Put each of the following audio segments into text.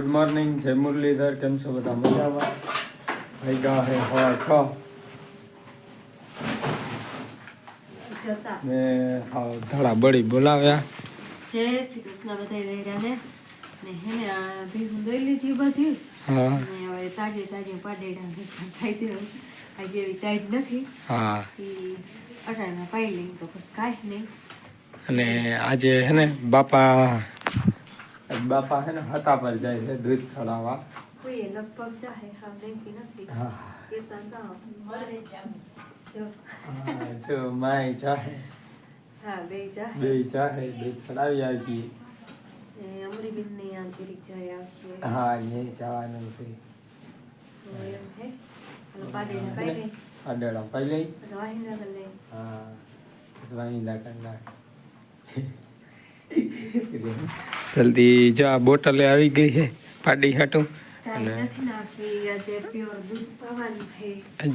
Good morning જય મુરલીધર કેમ છો બધા મજામાં? વાગ્યા હે હવા છ? ને હાવ ધડા બળી બોલાવ્યા. જય શ્રી કૃષ્ણ બધા રહ્યા ને? ને હેને આ ભીહું દોઈ લીધી બધી. હા. ને હવે તાજે તાજે પાડેડા ખાઈ દેવું આજે એવી ટાઈટ નથી. હા. અટાણા પાઈ લઈ તો બસ કાંઈ નહીં. અને આજે હે ને બાપા બાપા હે ને હતા પર જાય છે દૂધ ચડાવવા લગભગ હા નથી. હા. ના જો. માય ચાહે. હા બે ચાહે. બે ચાહે દૂધ ચડાવી આવી ને અમરીબેનની આંતરિક જાય આવશે હા એ જવાનું છે. એમ છે. અને પાઈ લઈ અડેડા પાઈ લઈ વાહિંદા કરી લઈ હા વાહિંદા કરના. જલ્દી જો આ બોટલે આવી ગઈ છે પાડી હાટું. આજે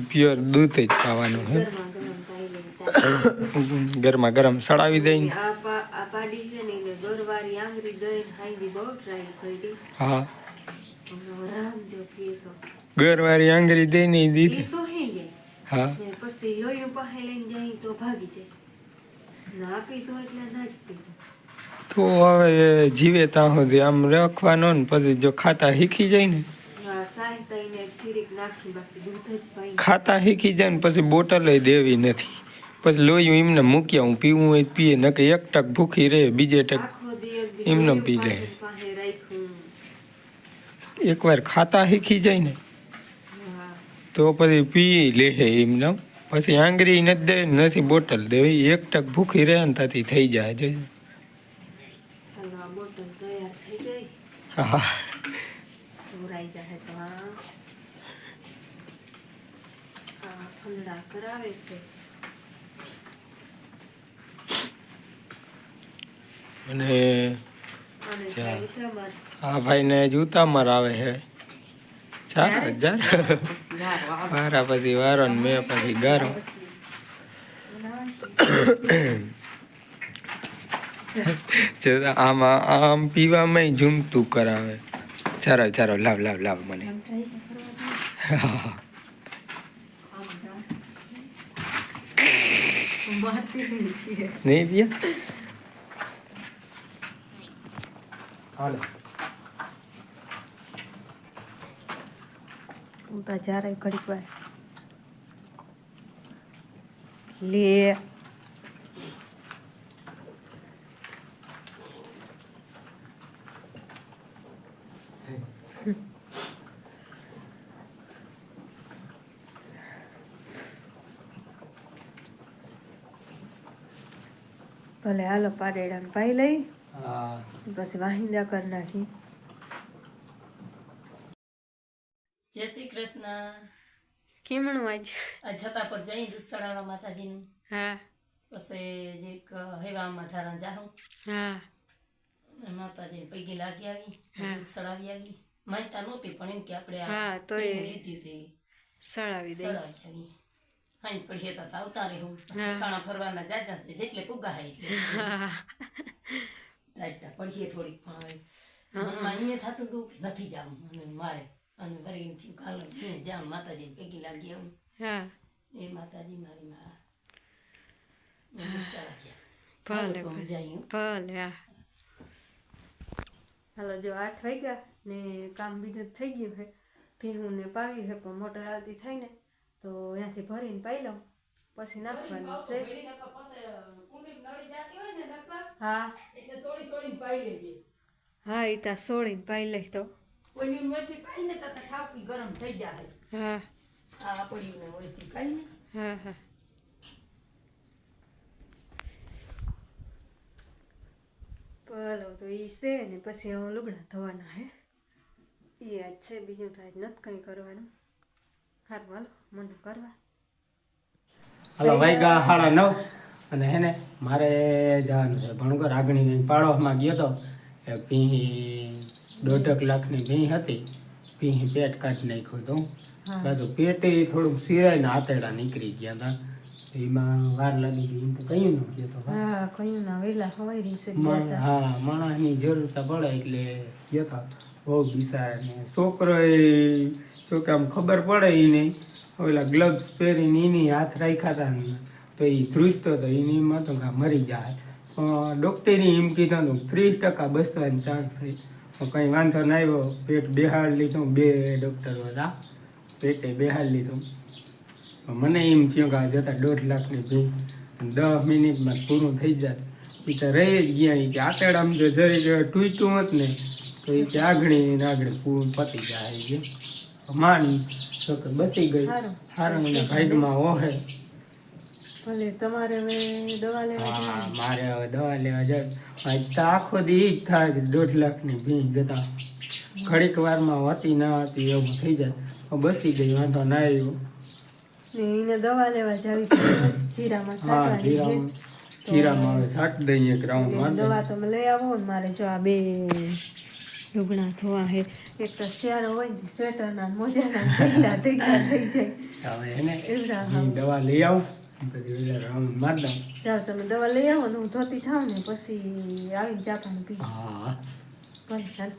પ્યોર દૂધ જ પાવાનું છે. ગરમા ગરમ સડાવી દઈને. ને હા. ગરવારી આંગળી દઈને ઈ ઈ દીધી હા. પછી લોહી પાસે લઈને જાય તો ભાગી જાય. ના પીતો એટલે ના જ પીતો તો હવે જીવે ત્યાં સુધી. આમ રાખવાનો ને પછી જો ખાતા શીખી જાય ને. ખાતા શીખી જાય ને પછી બોટલે દેવી નથી. પછી લોહી એમને મૂક્યા હું પીવું હોય પીએ પીએ કે એક ટક ભૂખી રહે બીજે ટક એમને પી લે. એકવાર ખાતા શીખી જાય ને. તો પછી પી લે એમને. પછી આંગળી નથી દે નથી બોટલ દેવી. એક ટક ભૂખી રહે ને ત્યાંથી થઈ જાય છે હાલો આ બોટલ તૈયાર થઈ ગઈ હા ઢોરાઈ જાય તો આ ફંદડા કરાવે છે અને. આ ભાઈને જૂતા મરાવે છે. ચાર હજાર વારા પછી વારો ને મેં પછી ગારો આમાં આમ પીવામાં ઝૂમતું કરાવે. ચાલો ચાલો લાવ લાવ લાવ મને. નહીં. પિયા? હાલો. તું તો જ્યારે ઘડીક વાર લે. ભલે હાલો પાડેડાને પાઈ લઈ. પછી વાહિંદા કરી નાખી. જય શ્રી કૃષ્ણ. કેમણું આજ? આ પર જઈ દૂધ ચડાવવા માતાજીનું. હા. પછી એક હેવામાં ઠારા જાઉં હા. માતાજી પૈકી લાગી આવી હા. દૂધ ચડાવી આવી. માનતા નહોતી પણ એમ કે આપણે હા, તો એ લીધી હતી સળાવી દે સળાવી આવી હાઈ પડીએ તો આવતા રહે હું. ઠેકાણા ફરવાના જાજા છે જેટલે પુગા હાઈ રાઈટા પડીએ થોડીક પણ હવે મનમાં એમ થતું હતું કે નથી જવું. અને મારે અને વરી એમ થયું કાલે મેં જામ માતાજીને પૈકી લાગી આવું. હા. એ માતાજી મારી માં દૂધ ભલે હાલો ભલે. જઈએ. ભલે હા. હાલો જો આઠ વાગ્યા ને કામ બીજું થઈ ગયું છે. ભીહું ને પાવ્યું છે પણ મોટર આવતી થાય ને. તો ત્યાંથી ભરીને પાઈ લઉં પછી નાખવાનું છે હા હા એ ત્યાં સોળીને પાઈ લઈ તો કોઈની મોટી પાઈને તો તો ઠાપી ગરમ થઈ જાય હા આ પડીને ઓળખી કાંઈ નહીં. હા હા ભલો તો એ છે ને પછી હું લુગડા ધોવાના હે એ આજ છે બીજું તો આજ નથી કંઈ કરવાનું સારું હાલો મને કરવા. હાલો સાડા નવ અને હે ને મારે જવાનું છે ભણગર આગળની પાડોશમાં ગયો તો એ પીહી દોઢ લાખની ભીં હતી પીહી પેટ કાઢી નાખ્યું હતું. પાછું પેટે થોડુંક સિરાય ને આતેડા નીકળી ગયા હતા. એમાં વાર લાગી ગઈ એમ તો કયું ન ભાઈ. હા. કયું ના વેલા હવાઈ રહી હા માણસની જરૂર પડે એટલે જતા બહુ ને છોકરો એ જો આમ ખબર પડે એ નહીં ઓલા ગ્લવ્સ પહેરીને એની હાથ રાખ્યા હતા તો એ ધ્રુજતો હતો એની માં તો મરી જાય. પણ ડૉક્ટરે એમ કીધું હતું ત્રીસ ટકા બસવાનો ચાન્સ થઈ કંઈ વાંધો ના આવ્યો પેટ બેહાડ લીધું બે ડૉક્ટર હતા પેટે બેહાડ લીધું. મને એમ થયું કે આ જતા દોઢ લાખની ભી દસ મિનિટમાં પૂરું થઈ જાય. એ તો રહી જ ગયા એ કે આતેડામ જો જરી ટૂંચ્યું હોત ને તો એ કે આગળી ને આગળ પૂરું પતી જાય છે માની તો કે બચી ગઈ. સારા મને ભાગમાં ઓહે. ભલે તમારે હવે દવા લેવા હા મારે હવે દવા લેવા જાય તો આખો દી જ થાય કે દોઢ લાખની ભી જતા. ઘડીક વારમાં હતી ના હતી એવું થઈ જાય. બચી ગઈ વાંધો ના આવ્યો. ને એને દવા લેવા જાવી જીરામાં હવે દઈએ દવા તમે લઈ આવો ને મારે જો આ બે લુગણા ધોવા હે એક તો શિયાળો હોય ને સ્વેટરના મોજાના ઢીકલા થઈ જાય. હવે એને એવડા દવા લઈ આવું. પછી રાઉન્ડ મારી દઉં જાઓ તમે દવા લઈ આવો ને હું ધોતી થાવ ને પછી આવીને ચા પાણી પી હા. ભલે ચાલ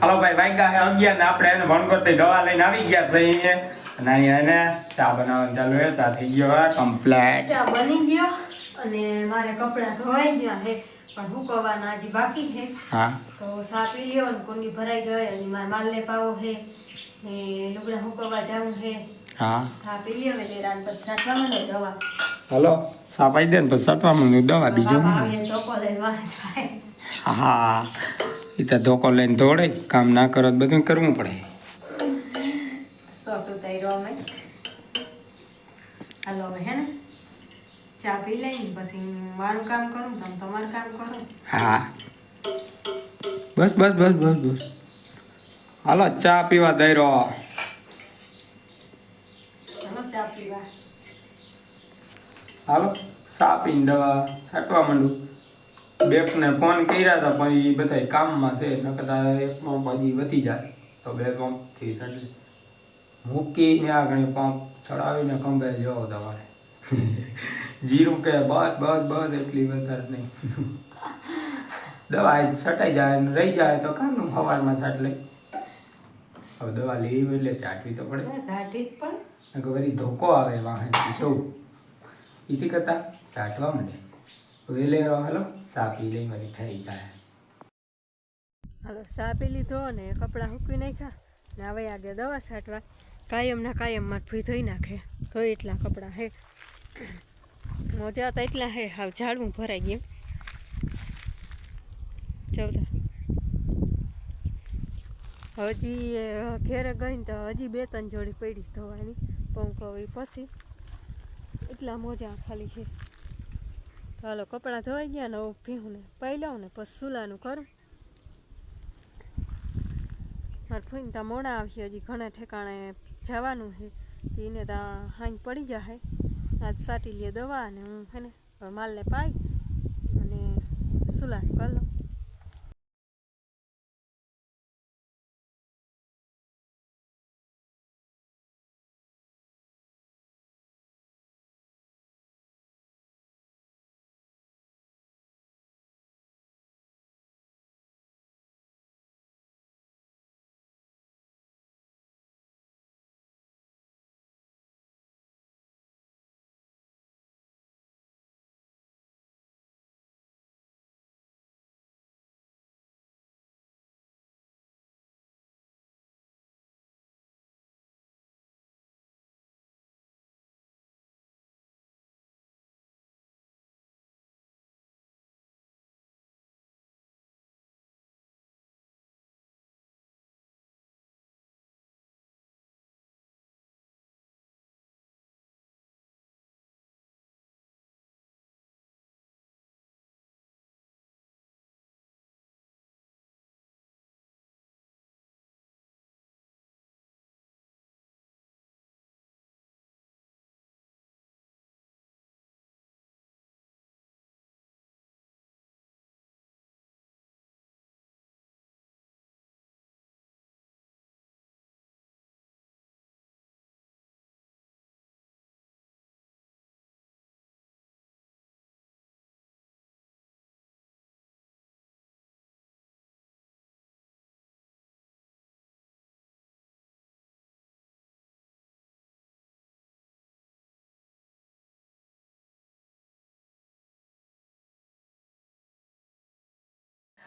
હાલો ભાઈ વાગ્યા હે અગિયાર ને આપણે એને વણકોટથી દવા લઈને આવી ગયા છે અને અહીંયા એને ચા બનાવવાનું ચાલુ હે ચા થઈ ગયો કમ્પ્લેટ ચા બની ગયો અને મારે કપડાં ધોવાઈ ગયા હે પણ હુકવવાના હજી બાકી છે. હા. તો સા પી લ્યો ને કુંડી ભરાઈ ગઈ અને મારે માલને પાવો હે ને લુગડા હુકવવા જાવું હે હા. સા પી લ્યો એટલે પછી સાચવા મને દવા. હાલો સાપાઈ દે ને પછી સટવામાં દવા બીજું હું. એ તો ધોકો લઈને દોડે કામ ના કરો તો બધું કરવું પડે. હે બસ બસ બસ બસ બસ. હાલો ચા પીવા દઈ રહ્યો ચા પીવા. હાલો ચા પીને દવા છાંટવા માંડું. બેકને ફોન કર્યા હતા પણ એ બધા કામમાં છે નકર એક પંપ હજી વધી જાય. તો બે પંપથી છાંટી મૂકીને આગળ પંપ ચડાવીને ખંભે જવો તમારે. જીરું કે બસ બસ બસ એટલી વધારે નહીં. દવા છટાઈ જાય ને રહી જાય તો કામનું સવારમાં છાટ લઈ. હવે દવા લેવી એટલે ચાટવી તો પડે. બસ પણ વળી ધોકો આવે વાહન તો. એથી કરતા સાટવા માંડે. વેલે હાલો. સાપી લઈ મને થઈ જાય હાલો ચા પી લીધો ને, કપડાં સૂકવી નાખ્યા. ને હવે આગળ દવા છાંટવા. કાયમના કાયમમાં ભૂઈ ધોઈ નાખે. તો એટલા કપડાં હે. મોજા તો એટલા હે, હાવ ઝાડવું ભરાઈ ગયું. ચૌદા હજી ઘેરે ગઈ ને તો હજી બે ત્રણ જોડી પડી ધોવાની. પંખો પછી. એટલા મોજા ખાલી છે. તો હાલો, કપડાં ધોઈ ગયા ને ભીહું ને પાઈ લઉં ને પછી સુલાનું કરું. મારે ફૂઈને ત્યાં મોડા આવશે, હજી ઘણા ઠેકાણે જવાનું છે. એને ત્યાં હાંજ પડી જાય આજ સાટી લઈએ દવા અને હું હે ને, માલને પાઈ અને સુલાનું કરી લઉં.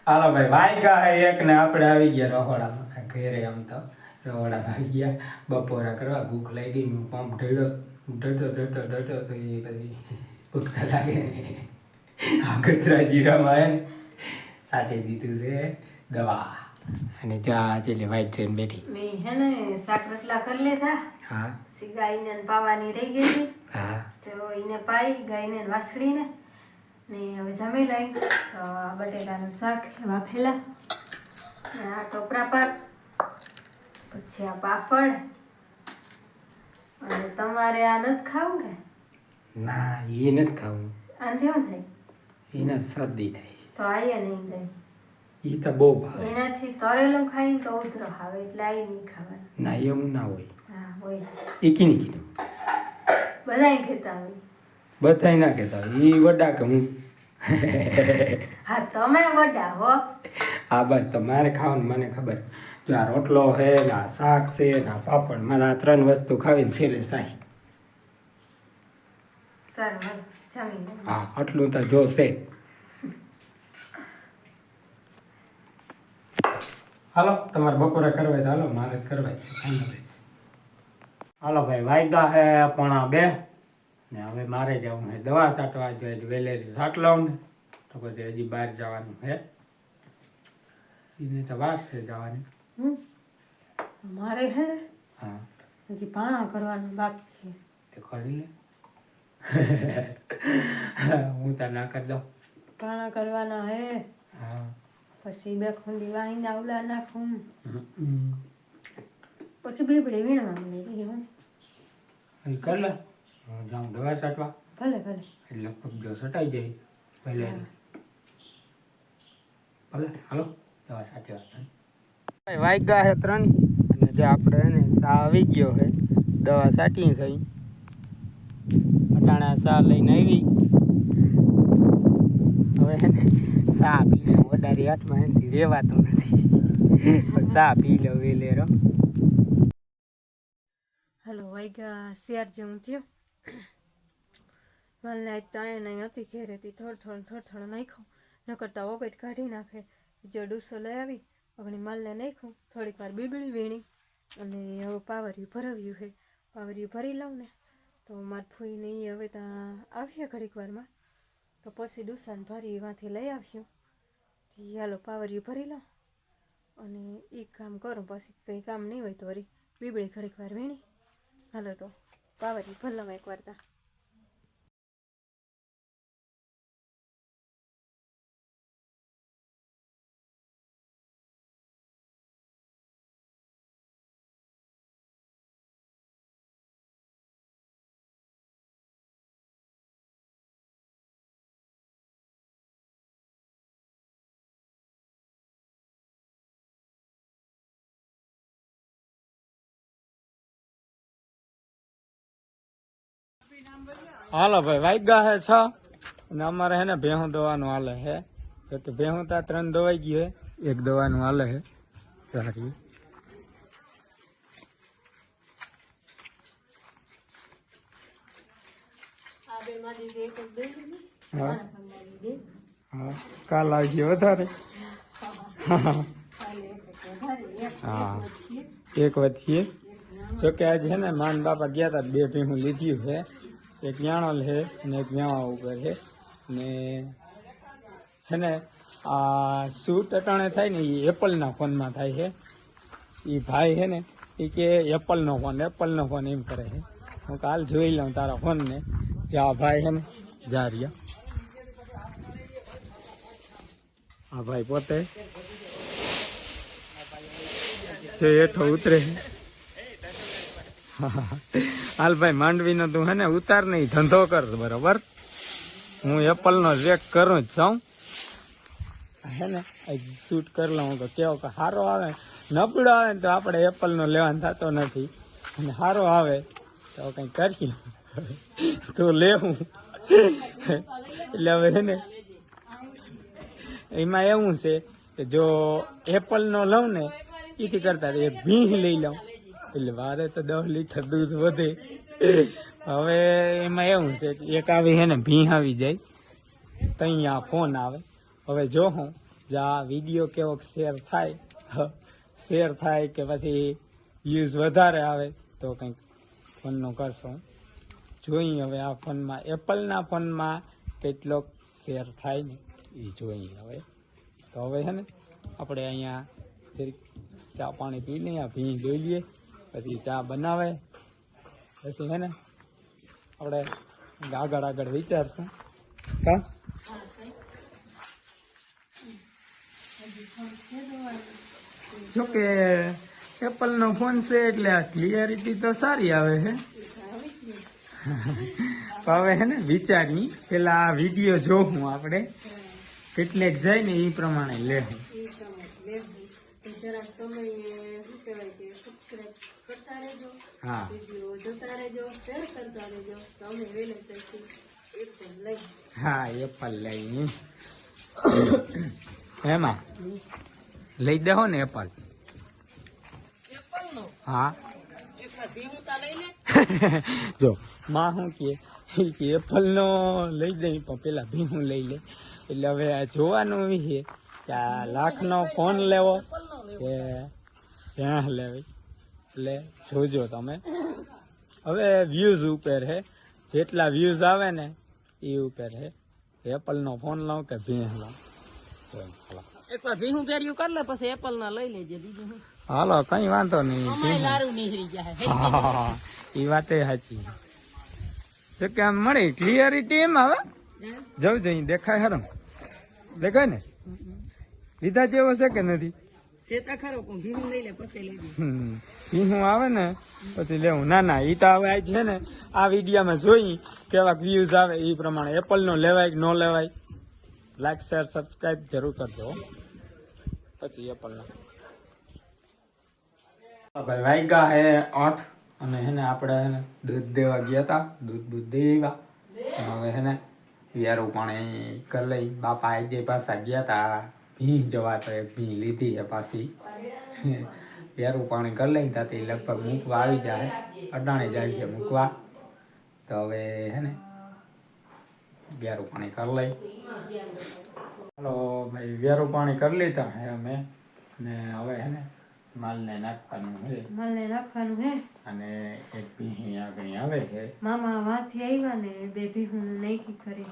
હાલો ભાઈ વાયગા હે એક ને આપણે આવી ગયા રહોડામાં. ઘેરે આમ તો રહોડા આવી ગયા. બપોરા કરવા ભૂખ લાગી ગઈ હું પંપ ઢળ્યો. ઢળતો ઢળતો ઢળતો તો એ પછી ભૂખ તો લાગે. આગતરા જીરામાં હે ને સાટી દીધું છે દવા. અને ચા ચેલી વાઈટ છે બેઠી. મેં હે ને શાક રોટલા કરી લીધા. હા. સી ગાયને પાવાની રહી ગઈ હા. તો એને પાઈ ગાયને વાસળીને ને હવે જમી લઈ. તો આ બટેટાનું શાક વાફેલા ને આ ટોપરા પાક પછી આ પાપડ. અને તમારે આ નથી ખાવું કે? ના એ નથી ખાવું. આ શું થાય? એના શરદી થાય. તો આઈએ નહીં થાય એ તો બહુ ભાવે. એનાથી તરેલું ખાઈને તો ઉધરો આવે એટલે આઈ નહીં ખાવાનું. ના એવું ના હોય. હા હોય. એ કીની કીધું? બધાય ખેતા હોય. બધાય ના કહેતા એ વડા કે હું? હા તમે વડા હો. આ બસ તો મારે ખાવાનું મને ખબર. જો આ રોટલો છે ને આ શાક છે ને આ પાપડ મારે આ ત્રણ વસ્તુ ખાવીને છેલ્લે સાહી હા આટલું તો જોશે હાલો તમારે બપોરે કરવાય તો હાલો મારે કરવાય હાલો ભાઈ વાયદા હે પોણા બે. ને હવે મારે જવું છે. દવા સાટવા જોઈએ વહેલેથી છાંટ લઉં ને તો પછી હજી બહાર જવાનું છે. એને તો વાસ છે જવાની. મારે હે ને હા. હજી પાણા કરવાનું બાકી છે. તે કરી લે. હું તો ના કરી દઉં. પાણા કરવાના હે. હા. પછી બે ખંડી વાહીને આવલા નાખું. પછી બીબડી વીણવા મને એ લે. જાઉં દવા છાંટવા? ભલે ભલે. એટલે લગભગ જો છટાઈ જાય ભલે. ભલે હાલો દવા છાંટવા વાગ્યા છે ત્રણ. અને જે આપણે એને સા આવી ગયો છે દવા છાંટી સહી અટાણા સા લઈને આવી. હવે ને સા પી લે. વધારે હાથમાં એનાથી રહેવાતું નથી. સા પી લો વેલેરો. હલો વાગ્યા શિયાર જેવું થયો. માલ આજ તો અહીંયા નહીં હતી ઘેરેથી થોડ થોડ થોડ થોડું નાખ્યું ન કરતા ઓગટ કાઢી નાખે. જો ડૂસો લઈ આવી, અગણી માલને નાખ્યું થોડીક વાર બીબડી વીણી અને હવે પાવરિયું ભરાવ્યું છે. પાવરિયું ભરી લઉં ને, તો માર ફૂઈ નહીં હવે ત્યાં આવ્યા ઘડીક વારમાં. તો પછી ડૂસાને ભરી એમાંથી લઈ આવ્યું તી હાલો, પાવરિયું ભરી લઉં. અને એ કામ કરું, પછી કંઈ કામ નહીં હોય તો વળી બીબડી ઘડીક વાર વીણી. હાલો તો. પાવરી ભલામાં એક વાર તા હાલો ભાઈ, વાગ્યા હે છ. અને અમારે હે ને ભેહું દવાનું હાલે હે. તો તો ભેહું તો આ ત્રણ દવાઈ ગયું હે. એક દવાનું હાલે હે. ચાલી હા. હા. કાલ આવશે વધારે. હા. એક વધીએ. જોકે આજે છે ને માન બાપા ગયા હતા બે ભેહું લીધી છે એક યાણલ છે ને એક યાવા ઉપર છે ને છે ને આ શૂટ અટાણે થાય ને એ એપલના ફોનમાં થાય છે એ ભાઈ છે ને એ કે એપલનો ફોન એપલનો ફોન એમ કરે છે હું કાલ જોઈ લઉં તારા ફોનને. જે ભાઈ છે ને, જા રહ્યા આ ભાઈ પોતે. હેઠો ઉતરે છે હાલ ભાઈ માંડવીનો તું હે ને, ઉતાર નહીં ધંધો કર બરોબર. હું એપલ નો ચેક કરું જ છું. હે ને શૂટ કરી લઉં તો કેવો કે સારો આવે. નબળો આવે ને તો આપણે એપલ નો લેવાનું થતો નથી. અને સારો આવે તો કઈ કરી તો લેવું. એટલે હવે હે ને, એમાં એવું છે કે જો એપલ નો લઉં ને એથી કરતા એ ભીંહ લઈ લઉં. એટલે વારે તો દસ લીટર દૂધ વધે. હવે એમાં એવું છે કે એક આવી છે ને ભીંહ આવી જાય ત્યાં ફોન આવે. હવે જો હું જા વીડિયો કેવો શેર થાય શેર થાય કે પછી યુઝ વધારે આવે, તો કંઈક ફોનનું કરશું જોઈએ હવે આ ફોનમાં, એપલના ફોનમાં કેટલોક શેર થાય ને એ જોઈએ હવે. તો હવે છે ને, આપણે અહીંયા જરીક ચા પાણી પી લઈએ આ ભીં લઈ લઈએ. પછી ચા બનાવે. પછી હે ને, આપણે આગળ આગળ વિચારશું. કા? જોકે એપલનો ફોન છે એટલે આ ક્લિયરિટી તો સારી આવે છે હવે હે ને વિચારી પેલા આ વીડિયો જોવું આપણે. કેટલેક જાય ને એ પ્રમાણે લેવું એ પ્રમાણે લેવું તો જરાક તમે શું કહેવાય કે સબસ્ક્રાઈબ કરતા રહેજો હા. જોતા રહેજો શેર કરતા રહેજો તો અમે વહેલા તરીકે એકદમ લઈ હા એપલ લઈ એમાં લઈ દેહો ને એપલ હા જો માં શું કે કે એપલ નો લઈ દઈ પણ પેલા ભીનું લઈ લે એટલે હવે આ જોવાનું એ છે કે આ લાખનો ફોન લેવો કે ક્યાં લેવી એટલે જોજો તમે. હવે વ્યૂઝ ઉપર છે જેટલા વ્યૂઝ આવે ને એ ઉપર છે એપલનો ફોન લઉં કે ભીં લઉં. એકવાર ભીનું પહેર્યું કરી લે પછી એપલ ના લઈ લેજે બીજું હાલો કઈ વાંધો નહીં. અમાય લારું નીહરી જાય. એ વાતે સાચી તો કે આમ મળે. ક્લિયરિટી એમ આવે? જવું જઈ દેખાય હરમ દેખાય ને? લીધા જેવો છે કે નથી? શેતા ખરો પણ આવે ને, પછી લેવું. ના ના, ઈ તો હવે આ છે ને, આ વિડીયામાં જોઈ કેવા વ્યૂઝ આવે એ પ્રમાણે. એપલ નો લેવાય કે ન લેવાય લાઈક શેર સબસ્ક્રાઇબ જરૂર કરજો પછી એપલ નો. ભાઈ, વાગ્યા હે આઠ અને હેને આપણે દૂધ દેવા ગયા હતા દૂધ બૂધ દેવા. હવે હેને વિયારું પાણી કરી લઈ. બાપા આજે પાછા ગયા હતા ભી જવા તો એક ભી લીધી છે પાછી. પહેરું પાણી કરી લઈ ત્યાંથી લગભગ મૂકવા આવી જાય. અડાણે જાય છે મૂકવા. તો હવે હેને વિયારું પાણી કરી લઈ. ચાલો ભાઈ વિયારું પાણી કરી લીધા હે અમે. ને હવે હેને માલને નાખવાનું છે માલને નાખવાનું હે? અને એક ભીહી આગળ આવે છે. મામા વાથી આવ્યા ને બે ભીહું નાખી ખરી.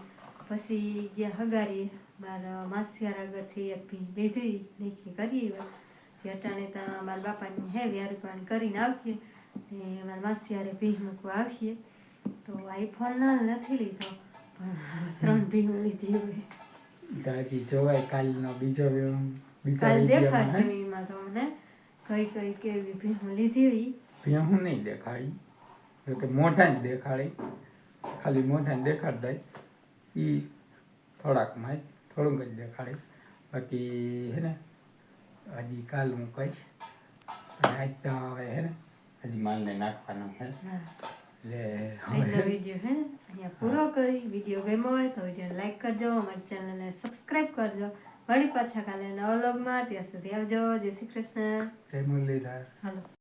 પછી ગયા હગારી મારા માસિયાર આગળથી એક ભી લીધી નાખી કરી એવા. તે અટાણે ત્યાં મારા બાપાની હે વ્યારું પાણી કરીને આવીએ ને મારા માસિયારે ભી મૂકવા આવીએ તો આઈફોન ના નથી લીધો પણ ત્રણ ભી લીધી હવે તો જોવાય કાલનો બીજો કાલ દેખાડશે એમાં તમને કઈ કઈ કેવી ભીહું લીધી હોય ભીહું નહીં દેખાડી. કે મોઢા જ દેખાડી. ખાલી મોઢા દેખાડ દઈ. ઈ થોડાકમાં જ. થોડુંક જ દેખાડ્યું બાકી હે ને હજી કાલ હું કહીશ. અને આજ તો હવે હે ને હજી માલને નાખવાનો હે. એટલે વીડિયો હે અહીંયા પૂરો કરી. વીડિયો ગમ્યો હોય તો વીડિયો લાઈક કરજો અમારી ચેનલને સબસ્ક્રાઈબ કરજો. વળી પાછા કાલે નવા લોગમાં ત્યાં સુધી આવજો. જય શ્રી કૃષ્ણ. જય મુરલીધર. હાલો.